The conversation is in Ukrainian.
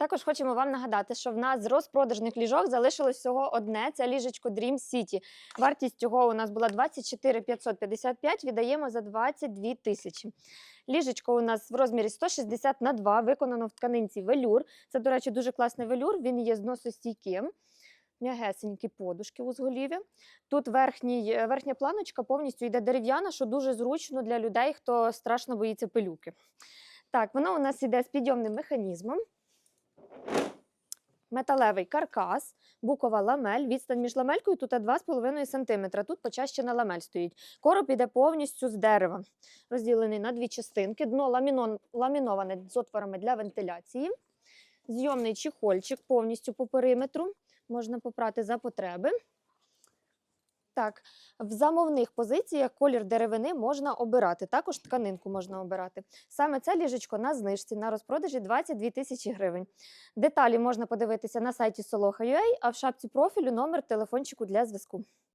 Також хочемо вам нагадати, що в нас з розпродажних ліжок залишилось всього одне. Це ліжечко Dream City. Вартість цього у нас була 24 555, віддаємо за 22 тисячі. Ліжечко у нас в розмірі 160 на 2, виконано в тканинці велюр. Це, до речі, дуже класний велюр, він є зносостійким. М'ягесенькі подушки у зголів'я. Тут верхній, е, верхня планочка повністю йде дерев'яна, що дуже зручно для людей, хто страшно боїться пилюки. Так, воно у нас йде з підйомним механізмом. Металевий каркас, букова ламель. Відстань між ламелькою тут 2,5 см. Тут почащена ламель стоїть. Короб іде повністю з дерева, розділений на дві частинки. Дно ламінон, ламіноване з отворами для вентиляції. Зйомний чехольчик повністю по периметру. Можна попрати за потреби. Так, в замовних позиціях колір деревини можна обирати. Також тканинку можна обирати. Саме це ліжечко на знижці на розпродажі 22 тисячі гривень. Деталі можна подивитися на сайті Soloha.ua, а в шапці профілю номер телефончику для зв'язку.